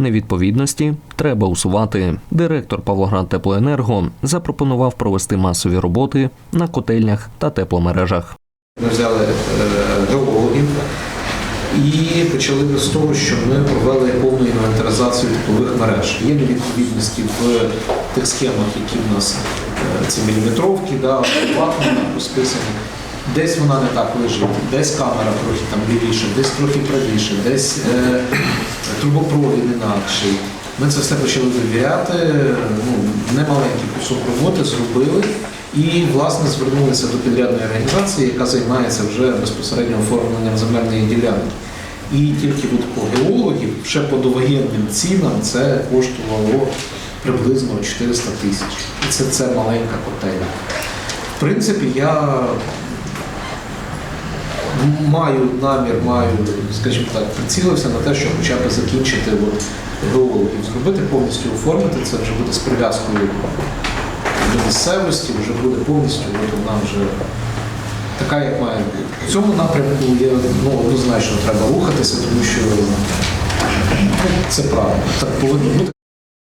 Невідповідності треба усувати. Директор Павлоград Теплоенерго запропонував провести масові роботи на котельнях та тепломережах. Ми взяли е, геологів і почали з того, що ми провели повну інвентаризацію теплових мереж. Є невідповідності в тих схемах, які в нас е, ці міліметровки, да, розписані. Десь вона не так лежить, десь камера трохи там лівіше, десь трохи правіше, десь е, трубопровід інакший. Ми це все почали довіряти. Ну, немаленький кусок роботи зробили і, власне, звернулися до підрядної організації, яка займається вже безпосередньо оформленням земельної ділянки. І тільки по геологів, ще по довоєнним цінам, це коштувало приблизно 400 тисяч. І це, це маленька котельня. В принципі, я маю намір, маю, скажімо так, прицілився на те, щоб хоча б закінчити от, геологів, зробити повністю оформити це вже буде з прив'язкою до місцевості, вже буде повністю, от вона вже така, як має бути. В цьому напрямку є ну, однозначно треба рухатися, тому що це правильно, так повинно бути.